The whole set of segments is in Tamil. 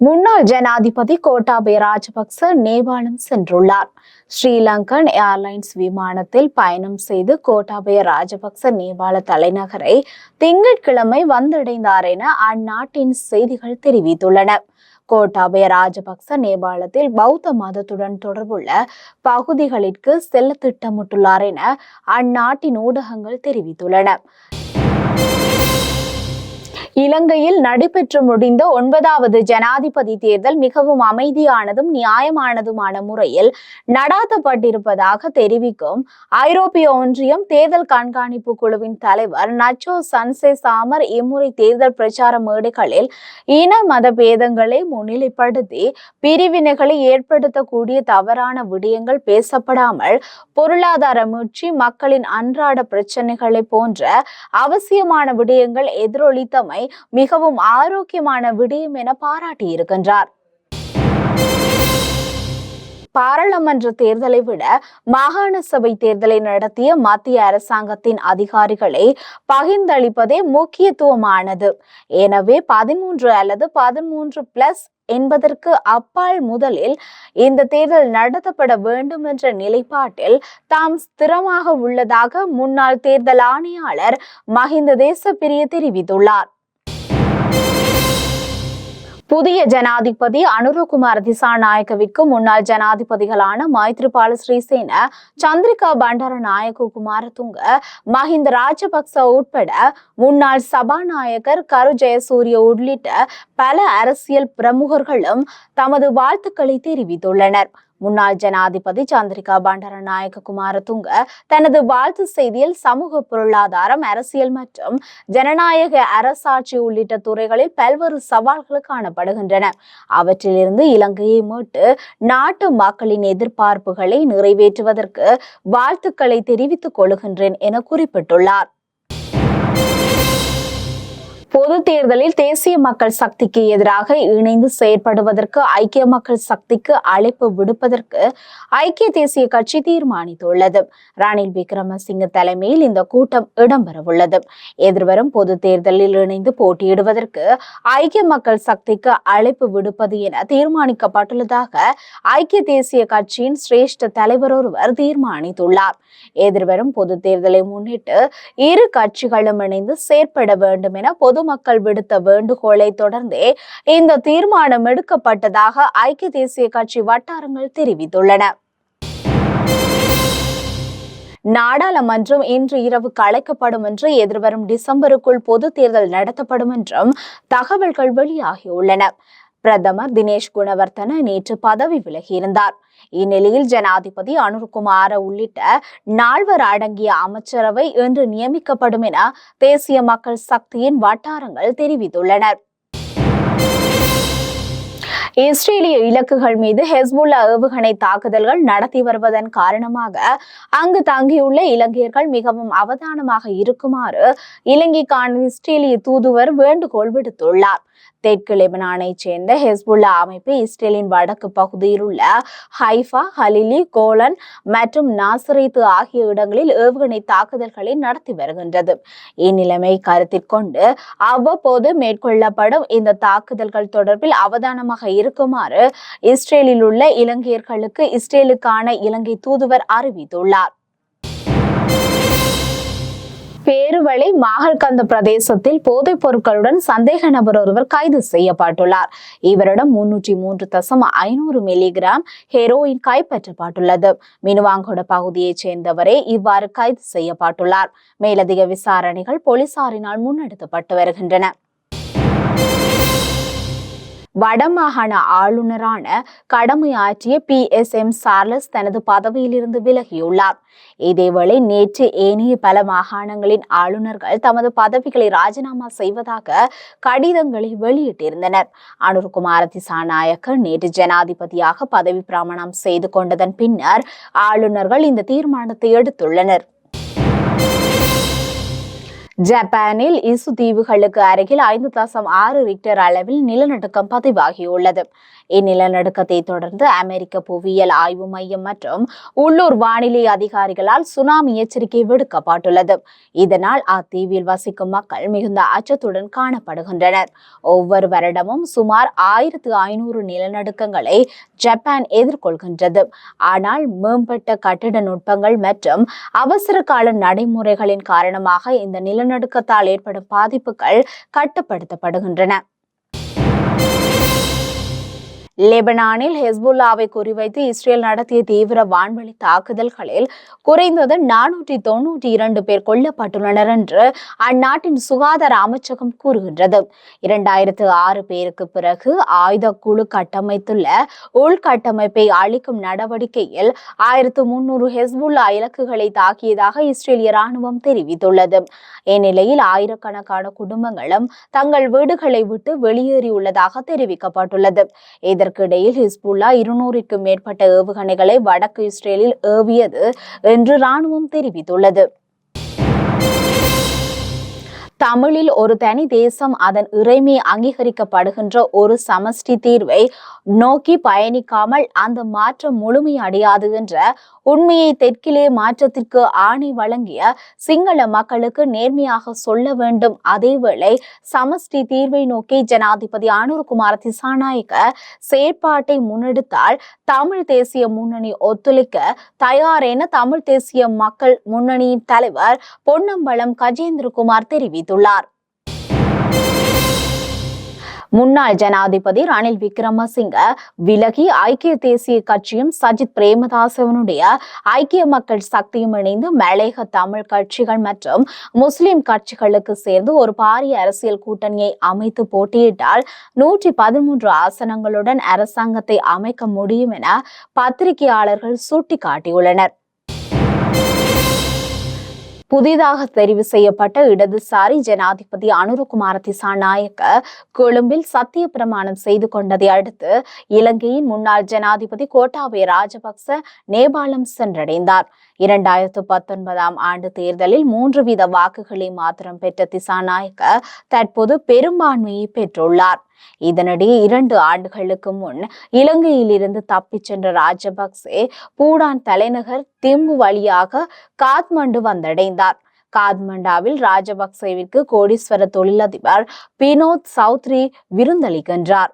முன்னாள் ஜனாதிபதி கோட்டாபய ராஜபக்ச நேபாளம் சென்றுள்ளார். ஸ்ரீலங்கன் ஏர்லைன்ஸ் விமானத்தில் பயணம் செய்து கோட்டாபய ராஜபக்ச நேபாள தலைநகரை திங்கட்கிழமை வந்தடைந்தார் என அந்நாட்டின் செய்திகள் தெரிவித்துள்ளன. கோட்டாபய ராஜபக்ச நேபாளத்தில் பௌத்த மதத்துடன் தொடர்புள்ள பகுதிகளிற்கு செல்ல திட்டமிட்டுள்ளார் என அந்நாட்டின் ஊடகங்கள் தெரிவித்துள்ளன. இலங்கையில் நடைபெற்று முடிந்த ஒன்பதாவது ஜனாதிபதி தேர்தல் மிகவும் அமைதியானதும் நியாயமானதுமான முறையில் நடாத்தப்பட்டிருப்பதாக தெரிவிக்கும் ஐரோப்பிய ஒன்றியம் தேர்தல் கண்காணிப்பு குழுவின் தலைவர் நச்சோ சன்சே சாமர் இம்முறை தேர்தல் பிரச்சார மேடைகளில் இன மத பேதங்களை முன்னிலைப்படுத்தி பிரிவினைகளை ஏற்படுத்தக்கூடிய தவறான விடயங்கள் பேசப்படாமல் பொருளாதார மீட்சி மக்களின் அன்றாட பிரச்சனைகளை போன்ற அவசியமான விடயங்கள் எதிரொலித்தமை மிகவும் ஆரோக்கியமான விடயம் என பாராட்டியிருக்கின்றார். பாராளுமன்ற தேர்தலை விட மாகாண சபை தேர்தலை நடத்திய மத்திய அரசாங்கத்தின் அதிகாரிகளை பகிர்ந்தளிப்பதே முக்கியத்துவமானது. எனவே பதிமூன்று அல்லது பதிமூன்று பிளஸ் என்பதற்கு அப்பால் முதலில் இந்த தேர்தல் நடத்தப்பட வேண்டும் என்ற நிலைப்பாட்டில் தாம் ஸ்திரமாக உள்ளதாக முன்னாள் தேர்தல் ஆணையாளர் மஹிந்த தேசப்பிரிய தெரிவித்துள்ளார். புதிய ஜனாதிபதி அனுரகுமார் திசாநாயக்கவிற்கு முன்னாள் ஜனாதிபதிகளான மைத்ரிபால ஸ்ரீசேன சந்திரிகா பண்டார நாயக்கு குமாரதுங்க மஹிந்த ராஜபக்ச உட்பட முன்னாள் சபாநாயகர் கரு ஜெயசூரிய உள்ளிட்ட பல அரசியல் பிரமுகர்களும் தமது வாழ்த்துக்களை தெரிவித்துள்ளனர். முன்னாள் ஜனாதிபதி சந்திரிகா பண்டாரநாயக்க குமாரதுங்க தனது வாழ்த்து செய்தியில் சமூக பொருளாதாரம் அரசியல் மற்றும் ஜனநாயக அரசாட்சி உள்ளிட்ட துறைகளில் பல்வேறு சவால்கள் காணப்படுகின்றன. அவற்றிலிருந்து இலங்கையை மீட்டு நாட்டு மக்களின் எதிர்பார்ப்புகளை நிறைவேற்றுவதற்கு வாழ்த்துக்களை தெரிவித்துக் கொள்கின்றேன் என குறிப்பிட்டுள்ளார். பொது தேர்தலில் தேசிய மக்கள் சக்திக்கு எதிராக இணைந்து செயற்படுவதற்கு ஐக்கிய மக்கள் சக்திக்கு அழைப்பு விடுப்பதற்கு ஐக்கிய தேசிய கட்சி தீர்மானித்துள்ளது. ரணில் விக்ரமசிங்க தலைமையில் இந்த கூட்டம் இடம்பெறவுள்ளது. எதிர்வரும் பொது தேர்தலில் இணைந்து போட்டியிடுவதற்கு ஐக்கிய மக்கள் சக்திக்கு அழைப்பு விடுப்பது என தீர்மானிக்கப்பட்டுள்ளதாக ஐக்கிய தேசிய கட்சியின் சிரேஷ்ட தலைவர் ஒருவர் தீர்மானித்துள்ளார். எதிர்வரும் பொது தேர்தலை முன்னிட்டு இரு கட்சிகளும் இணைந்து செயற்பட வேண்டும் என பொதுமக்கள் விடுத்த வேண்டுகோளை தொடர்ந்தே இந்த தீர்மானம் எடுக்கப்பட்டதாக ஐக்கிய தேசிய கட்சி வட்டாரங்கள் தெரிவித்துள்ளன. நாடாளுமன்றம் இன்று இரவு கலைக்கப்படும் என்று எதிர்வரும் டிசம்பருக்குள் பொது தேர்தல் நடத்தப்படும் என்றும் தகவல்கள் வெளியாகியுள்ளன. பிரதமர் தினேஷ் குணவர்த்தன நேற்று பதவி விலகியிருந்தார் இந்நிலையில் ஜனாதிபதி அனுர்குமார உள்ளிட்ட நால்வர் அடங்கிய அமைச்சரவை இன்று நியமிக்கப்படும் என தேசிய மக்கள் சக்தியின் வட்டாரங்கள் தெரிவித்துள்ளனர். இஸ்ரேலிய இலக்குகள் மீது ஹெஸ்புல்லா ஏவுகணை தாக்குதல்கள் நடத்தி வருவதன் காரணமாக அங்கு தங்கியுள்ள இலங்கையர்கள் மிகவும் அவதானமாக இருக்குமாறு இலங்கைக்கான இஸ்ரேலிய தூதுவர் வேண்டுகோள் விடுத்துள்ளார். தெற்கு லெபனானை சேர்ந்த ஹெஸ்புல்லா அமைப்பு இஸ்ரேலின் வடக்கு பகுதியில் உள்ள ஹைஃபா ஹலிலி கோலன் மற்றும் நாசரேத்து ஆகிய இடங்களில் ஏவுகணை தாக்குதல்களை நடத்தி வருகின்றது. இந்நிலைமை கருத்தில் கொண்டு அவ்வப்போது மேற்கொள்ளப்படும் இந்த தாக்குதல்கள் தொடர்பில் அவதானமாக இருக்குமாறு இஸ்ரேலில் உள்ள இலங்கையர்களுக்கு இஸ்ரேலுக்கான இலங்கை தூதுவர் அறிவித்துள்ளார். பேருவளை மாகல்கந்த பிரதேசத்தில் போதைப் பொருட்களுடன் சந்தேக நபர் ஒருவர் கைது செய்யப்பட்டுள்ளார். இவரிடம் முன்னூற்றி மூன்று தசம் ஐநூறு மில்லிகிராம் ஹெரோயின் கைப்பற்றப்பட்டுள்ளது. மினுவாங்கோட பகுதியைச் சேர்ந்தவரே இவ்வாறு கைது செய்யப்பட்டுள்ளார். மேலதிக விசாரணைகள் போலீசாரினால் முன்னெடுக்கப்பட்டு வருகின்றன. வடமாகாண ஆளுநரான கடமையாற்றிய பி எஸ் எம் சார்லஸ் தனது பதவியிலிருந்து விலகியுள்ளார். இதேவேளை நேற்று ஏனைய பல மாகாணங்களின் ஆளுநர்கள் தமது பதவிகளை ராஜினாமா செய்வதாக கடிதங்களை வெளியிட்டிருந்தனர். அனுர்குமார திசாநாயக்க நேற்று ஜனாதிபதியாக பதவி பிரமாணம் செய்து கொண்டதன் பின்னர் ஆளுநர்கள் இந்த தீர்மானத்தை எடுத்துள்ளனர். ஜப்பானில் இசு தீவுகளுக்கு அருகில் ஐந்து தசம் ஆறு ரிக்டர் அளவில் நிலநடுக்கம் பதிவாகியுள்ளது. இந்நிலநடுக்கத்தை தொடர்ந்து அமெரிக்க புவியியல் ஆய்வு மையம் மற்றும் உள்ளூர் வானிலை அதிகாரிகளால் சுனாமி எச்சரிக்கை விடுக்கப்பட்டுள்ளது. இதனால் அத்தீவில் வசிக்கும் மக்கள் மிகுந்த அச்சத்துடன் காணப்படுகின்றனர். ஒவ்வொரு வருடமும் சுமார் ஆயிரத்து ஐநூறு நிலநடுக்கங்களை ஜப்பான் எதிர்கொள்கின்றது. ஆனால் மேம்பட்ட கட்டிட நுட்பங்கள் மற்றும் அவசர கால நடைமுறைகளின் காரணமாக இந்த நில நிலநடுக்கத்தால் ஏற்படும் பாதிப்புகள் கட்டுப்படுத்தப்படுகின்றன. லெபனானில் ஹெஸ்புல்லாவை குறிவைத்து இஸ்ரேல் நடத்திய தீவிர வான்வழி தாக்குதல்களில் குறைந்தது நானூற்றி தொன்னூற்றி இரண்டு பேர் கொல்லப்பட்டுள்ளனர் என்று அந்நாட்டின் சுகாதார அமைச்சகம் கூறுகின்றது. இரண்டாயிரத்து ஆறு பேருக்கு பிறகு ஆயுத குழு கட்டமைத்துள்ள உள்கட்டமைப்பை அளிக்கும் நடவடிக்கையில் ஆயிரத்து முன்னூறு ஹெஸ்புல்லா இலக்குகளை தாக்கியதாக இஸ்ரேலிய ராணுவம் தெரிவித்துள்ளது. இந்நிலையில் ஆயிரக்கணக்கான குடும்பங்களும் தங்கள் வீடுகளை விட்டு வெளியேறியுள்ளதாக தெரிவிக்கப்பட்டுள்ளது. இதற்கிடையில் ஹிஸ்புல்லா இருநூறுக்கும் மேற்பட்ட ஏவுகணைகளை வடக்கு இஸ்ரேலில் ஏவியது என்று ராணுவம் தெரிவித்துள்ளது. தமிழில் ஒரு தனி தேசம் அதன் இறைமை அங்கீகரிக்கப்படுகின்ற ஒரு சமஷ்டி தீர்வை நோக்கி பயணிக்காமல் அந்த மாற்றம் முழுமையடையாது என்ற உண்மையை தெற்கிலே மாற்றத்திற்கு ஆணை வழங்கிய சிங்கள மக்களுக்கு நேர்மையாக சொல்ல வேண்டும். அதேவேளை சமஷ்டி தீர்வை நோக்கி ஜனாதிபதி அனுர்குமார் திசாநாயக்க செயற்பாட்டை முன்னெடுத்தால் தமிழ் தேசிய முன்னணி ஒத்துழைக்க தயார் என தமிழ் தேசிய மக்கள் முன்னணியின் தலைவர் பொன்னம்பலம் கஜேந்திரகுமார் தெரிவித்துள்ளார். முன்னாள் ஜனாதிபதி ரணில் விக்ரமசிங்க விலகி ஐக்கிய தேசிய கட்சியும் சஜித் பிரேமதாசவனுடைய ஐக்கிய மக்கள் சக்தியும் இணைந்து மலேக தமிழ் கட்சிகள் மற்றும் முஸ்லிம் கட்சிகளுக்கு சேர்ந்து ஒரு பாரிய அரசியல் கூட்டணியை அமைத்து போட்டியிட்டால் நூற்றி பதிமூன்று ஆசனங்களுடன் அரசாங்கத்தை அமைக்க முடியும் என பத்திரிகையாளர்கள் சுட்டிக்காட்டியுள்ளனர். புதிதாக தெரிவு செய்யப்பட்ட இடதுசாரி ஜனாதிபதி அனுரகுமார திசாநாயக்க கொழும்பில் சத்திய பிரமாணம் செய்து கொண்டதை அடுத்து இலங்கையின் முன்னாள் ஜனாதிபதி கோட்டாபய ராஜபக்ச நேபாளம் சென்றடைந்தார். இரண்டாயிரத்து பத்தொன்பதாம் ஆண்டு தேர்தலில் மூன்று வீத வாக்குகளை மாத்திரம் பெற்ற திசாநாயக்க தற்போது பெரும்பான்மையை பெற்றுள்ளார். இதனிடையே இரண்டு ஆண்டுகளுக்கு முன் இலங்கையிலிருந்து தப்பிச் சென்ற ராஜபக்சே பூடான் தலைநகர் திம்பு வழியாக காத்மண்டு வந்தடைந்தார். காத்மண்டாவில் ராஜபக்சேவிற்கு கோடீஸ்வர தொழிலதிபர் பினோத் சௌத்ரி விருந்தளிக்கின்றார்.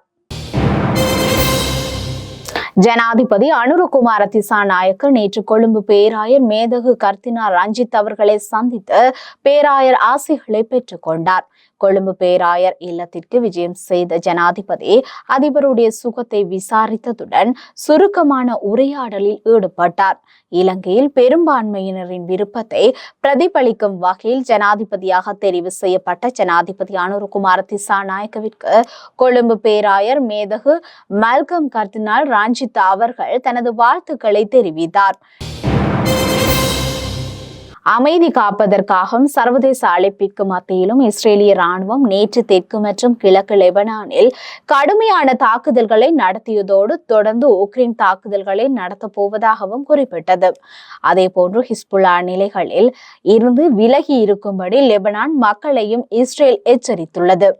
ஜனாதிபதி அனுரகுமார திசாநாயக்க நேற்று கொழும்பு பேராயர் மேதகு கர்த்தினார் ரஞ்சித் அவர்களை சந்தித்து பேராயர் ஆசைகளை பெற்றுக் கொண்டார் கொழும்பு பேராயர் இல்லத்திற்கு விஜயம் செய்த ஜனாதிபதி அதிபருடைய சுகத்தை விசாரித்ததுடன் சுருக்கமான உரையாடலில் ஈடுபட்டார். இலங்கையில் பெரும்பான்மையினரின் விருப்பத்தை பிரதிபலிக்கும் வகையில் ஜனாதிபதியாக தெரிவு செய்யப்பட்ட ஜனாதிபதி அனுருகுமார் திசாநாயக்கவிற்கு கொழும்பு பேராயர் மேதகு மல்கம் கர்தினால் ராஞ்சித் அவர்கள் தனது வாழ்த்துக்களை தெரிவித்தார். அமைதி காப்பதற்காகவும் சர்வதேச அழைப்பிற்கு மத்தியிலும் இஸ்ரேலிய ராணுவம் நேற்று தெற்கு மற்றும் கிழக்கு லெபனானில் கடுமையான தாக்குதல்களை நடத்தியதோடு தொடர்ந்து உக்ரைன் தாக்குதல்களை நடத்தப் போவதாகவும் குறிப்பிட்டது. அதே போன்று ஹிஸ்புல்லா நிலைகளில் இருந்து விலகி இருக்கும்படி லெபனான் மக்களையும் இஸ்ரேல் எச்சரித்துள்ளது.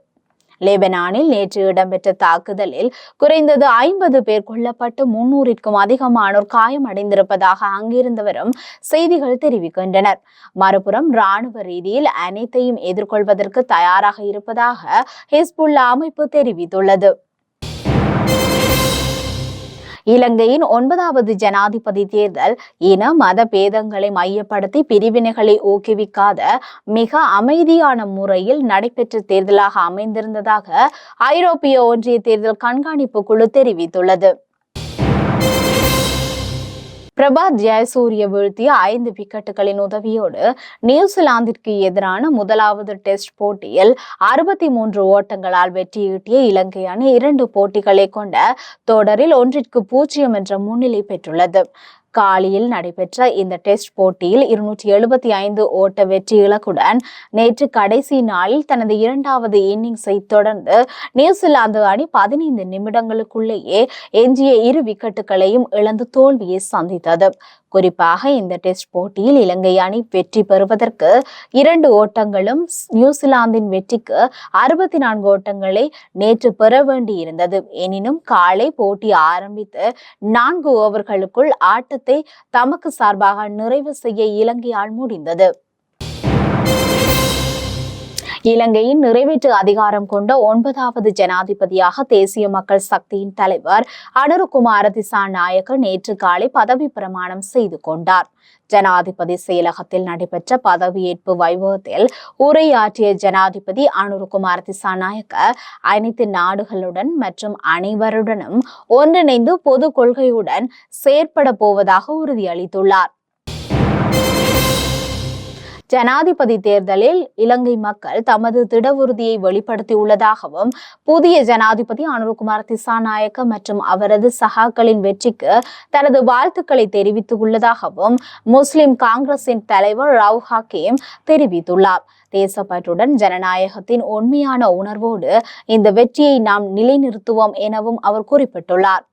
லெபனானில் நேற்று இடம்பெற்ற தாக்குதலில் குறைந்தது ஐம்பது பேர் கொல்லப்பட்டு முன்னூறிற்கும் அதிகமானோர் காயமடைந்திருப்பதாக அங்கிருந்தவரும் செய்திகள் தெரிவிக்கின்றனர். மறுபுறம் ராணுவ ரீதியில் அனைத்தையும் எதிர்கொள்வதற்கு தயாராக இருப்பதாக ஹிஸ்புல்லா அமைப்பு தெரிவித்துள்ளது. இலங்கையின் ஒன்பதாவது ஜனாதிபதி தேர்தல் இன மத பேதங்களை மையப்படுத்தி பிரிவினைகளை ஊக்குவிக்காத மிக அமைதியான முறையில் நடைபெற்ற தேர்தலாக அமைந்திருந்ததாக ஐரோப்பிய ஒன்றிய தேர்தல் கண்காணிப்பு குழு தெரிவித்துள்ளது. பிரபாத் ஜெயசூரிய வீழ்த்திய ஐந்து விக்கெட்டுகளின் உதவியோடு நியூசிலாந்திற்கு எதிரான முதலாவது டெஸ்ட் போட்டியில் அறுபத்தி மூன்று ஓட்டங்களால் வெற்றியீட்டிய இலங்கை அணி இரண்டு போட்டிகளை கொண்ட தொடரில் ஒன்றிற்கு பூஜ்ஜியம் என்ற முன்னிலை பெற்றுள்ளது. காலியில் நடைபெற்ற இந்த டெஸ்ட் போட்டியில் இருநூற்றி எழுபத்தி ஐந்து ஓட்ட வெற்றி இலக்குடன் நேற்று கடைசி நாளில் தனது இரண்டாவது இன்னிங்ஸை தொடர்ந்து நியூசிலாந்து அணி பதினைந்து நிமிடங்களுக்குள்ளேயே எஞ்சிய இரு விக்கெட்டுகளையும் இழந்து தோல்வியை சந்தித்தது. குறிப்பாக இந்த டெஸ்ட் போட்டியில் இலங்கை அணி வெற்றி பெறுவதற்கு இரண்டு ஓட்டங்களும் நியூசிலாந்தின் வெற்றிக்கு அறுபத்தி நான்கு ஓட்டங்களை நேற்று பெற வேண்டியிருந்தது. எனினும் காலை போட்டி ஆரம்பித்து நான்கு ஓவர்களுக்குள் ஆட்டத்தை தமக்கு சார்பாக நிறைவு செய்ய இலங்கையால் முடிந்தது. இலங்கையின் நிறைவேற்று அதிகாரம் கொண்ட ஒன்பதாவது ஜனாதிபதியாக தேசிய மக்கள் சக்தியின் தலைவர் அனுருகுமார திசாநாயக்க நேற்று காலை பதவி பிரமாணம் செய்து கொண்டார். ஜனாதிபதி செயலகத்தில் நடைபெற்ற பதவியேற்பு வைபவத்தில் உரையாற்றிய ஜனாதிபதி அனுருகுமார் திசாநாயக்க அனைத்து நாடுகளுடன் மற்றும் அனைவருடனும் ஒன்றிணைந்து பொது கொள்கையுடன் செயற்பட போவதாக உறுதியளித்துள்ளார். ஜனாதிபதி தேர்தலில் இலங்கை மக்கள் தமது திட உறுதியை வெளிப்படுத்தியுள்ளதாகவும் புதிய ஜனாதிபதி அனுர்குமார் திசாநாயக்க மற்றும் அவரது சகாக்களின் வெற்றிக்கு தனது வாழ்த்துக்களை தெரிவித்துள்ளதாகவும் முஸ்லிம் காங்கிரசின் தலைவர் ரவு ஹக்கீம் தெரிவித்துள்ளார். தேசப்பற்றுடன் ஜனநாயகத்தின் உண்மையான உணர்வோடு இந்த வெற்றியை நாம் நிலைநிறுத்துவோம் எனவும் அவர் குறிப்பிட்டுள்ளார்.